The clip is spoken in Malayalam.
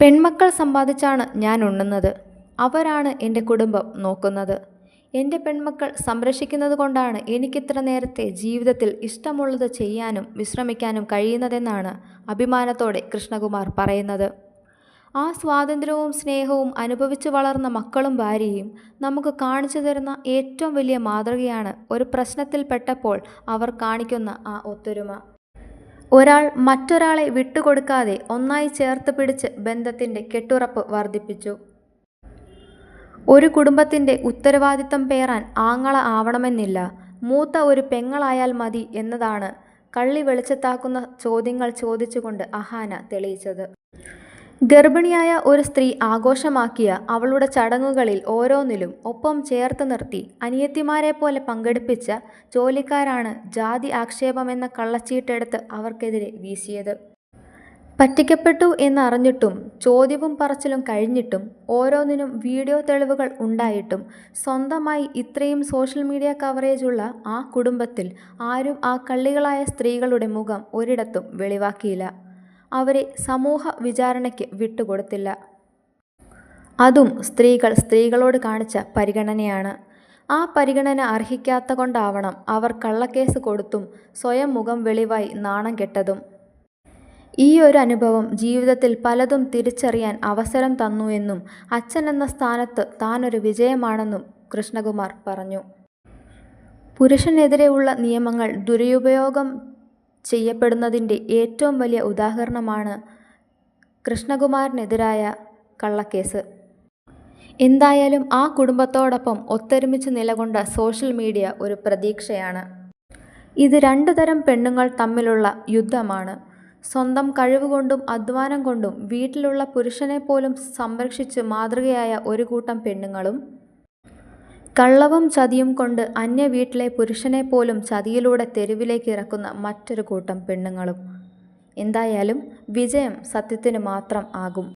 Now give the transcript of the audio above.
പെൺമക്കൾ സമ്പാദിച്ചാണ് ഞാൻ ഉണ്ണുന്നത്. അവരാണ് എന്റെ കുടുംബം നോക്കുന്നത്. എന്റെ പെൺമക്കൾ സംരക്ഷിക്കുന്നത് കൊണ്ടാണ് എനിക്കിത്ര നേരത്തെ ജീവിതത്തിൽ ഇഷ്ടമുള്ളത് ചെയ്യാനും വിശ്രമിക്കാനും കഴിയുന്നതെന്നാണ് അഭിമാനത്തോടെ കൃഷ്ണകുമാർ പറയുന്നത്. ആ സ്വാതന്ത്ര്യവും സ്നേഹവും അനുഭവിച്ചു വളർന്ന മക്കളും ഭാര്യയും നമുക്ക് കാണിച്ചു തരുന്ന ഏറ്റവും വലിയ മാതൃകയാണ് ഒരു പ്രശ്നത്തിൽപ്പെട്ടപ്പോൾ അവർ കാണിക്കുന്ന ആ ഒത്തൊരുമ. ഒരാൾ മറ്റൊരാളെ വിട്ടുകൊടുക്കാതെ ഒന്നായി ചേർത്ത് പിടിച്ച് ബന്ധത്തിന്റെ കെട്ടുറപ്പ് വർദ്ധിപ്പിച്ചു. ഒരു കുടുംബത്തിന്റെ ഉത്തരവാദിത്തം പേറാൻ ആങ്ങള ആവണമെന്നില്ല. മൂത്ത ഒരു പെങ്ങളായാൽ മതി എന്നതാണ് കള്ളി വെളിച്ചത്താക്കുന്ന ചോദ്യങ്ങൾ ചോദിച്ചുകൊണ്ട് അഹാന തെളിയിച്ചത്. ഗർഭിണിയായ ഒരു സ്ത്രീ ആഘോഷമാക്കിയ അവളുടെ ചടങ്ങുകളിൽ ഓരോന്നിലും ഒപ്പം ചേർത്ത് നിർത്തി അനിയത്തിമാരെ പോലെ പങ്കെടുപ്പിച്ച ജോലിക്കാരാണ് ജാതി ആക്ഷേപമെന്ന കള്ളച്ചീട്ടെടുത്ത് അവർക്കെതിരെ വീശിയത്. പറ്റിക്കപ്പെട്ടു എന്നറിഞ്ഞിട്ടും ചോദ്യവും പറച്ചിലും കഴിഞ്ഞിട്ടും ഓരോന്നിനും വീഡിയോ തെളിവുകൾ ഉണ്ടായിട്ടും സ്വന്തമായി ഇത്രയും സോഷ്യൽ മീഡിയ കവറേജുള്ള ആ കുടുംബത്തിൽ ആരും ആ കള്ളികളായ സ്ത്രീകളുടെ മുഖം ഒരിടത്തും വെളിവാക്കിയില്ല. അവരെ സമൂഹ വിചാരണയ്ക്ക് വിട്ടുകൊടുത്തില്ല. അതും സ്ത്രീകൾ സ്ത്രീകളോട് കാണിച്ച പരിഗണനയാണ്. ആ പരിഗണന അർഹിക്കാത്ത കൊണ്ടാവണം അവർ കള്ളക്കേസ് കൊടുത്തും സ്വയം മുഖം വെളിവായി നാണം കെട്ടതും. ഈ ഒരു അനുഭവം ജീവിതത്തിൽ പലതും തിരിച്ചറിയാൻ അവസരം തന്നു എന്നും അച്ഛൻ എന്ന സ്ഥാനത്ത് താനൊരു വിജയമാണെന്നും കൃഷ്ണകുമാർ പറഞ്ഞു. പുരുഷനെതിരെയുള്ള നിയമങ്ങൾ ദുരുപയോഗം ചെയ്യപ്പെടുന്നതിന്റെ ഏറ്റവും വലിയ ഉദാഹരണമാണ് കൃഷ്ണകുമാറിനെതിരായ കള്ളക്കേസ്. എന്തായാലും ആ കുടുംബത്തോടൊപ്പം ഒത്തൊരുമിച്ച് നിലകൊണ്ട സോഷ്യൽ മീഡിയ ഒരു പ്രതീക്ഷയാണ്. ഇത് രണ്ടു തരം പെണ്ണുങ്ങൾ തമ്മിലുള്ള യുദ്ധമാണ്. സ്വന്തം കഴിവുകൊണ്ടും അധ്വാനം കൊണ്ടും വീട്ടിലുള്ള പുരുഷനെ പോലും സംരക്ഷിച്ച് മാതൃകയായ ഒരു കൂട്ടം പെണ്ണുങ്ങളും കള്ളവും ചതിയും കൊണ്ട് അന്യ വീട്ടിലെ പുരുഷനെ പോലും ചതിയിലൂടെ തെരുവിലേക്ക് ഇറക്കുന്ന മറ്റൊരു കൂട്ടം പെണ്ണുങ്ങളും. എന്തായാലും വിജയം സത്യത്തിന് മാത്രം ആകും.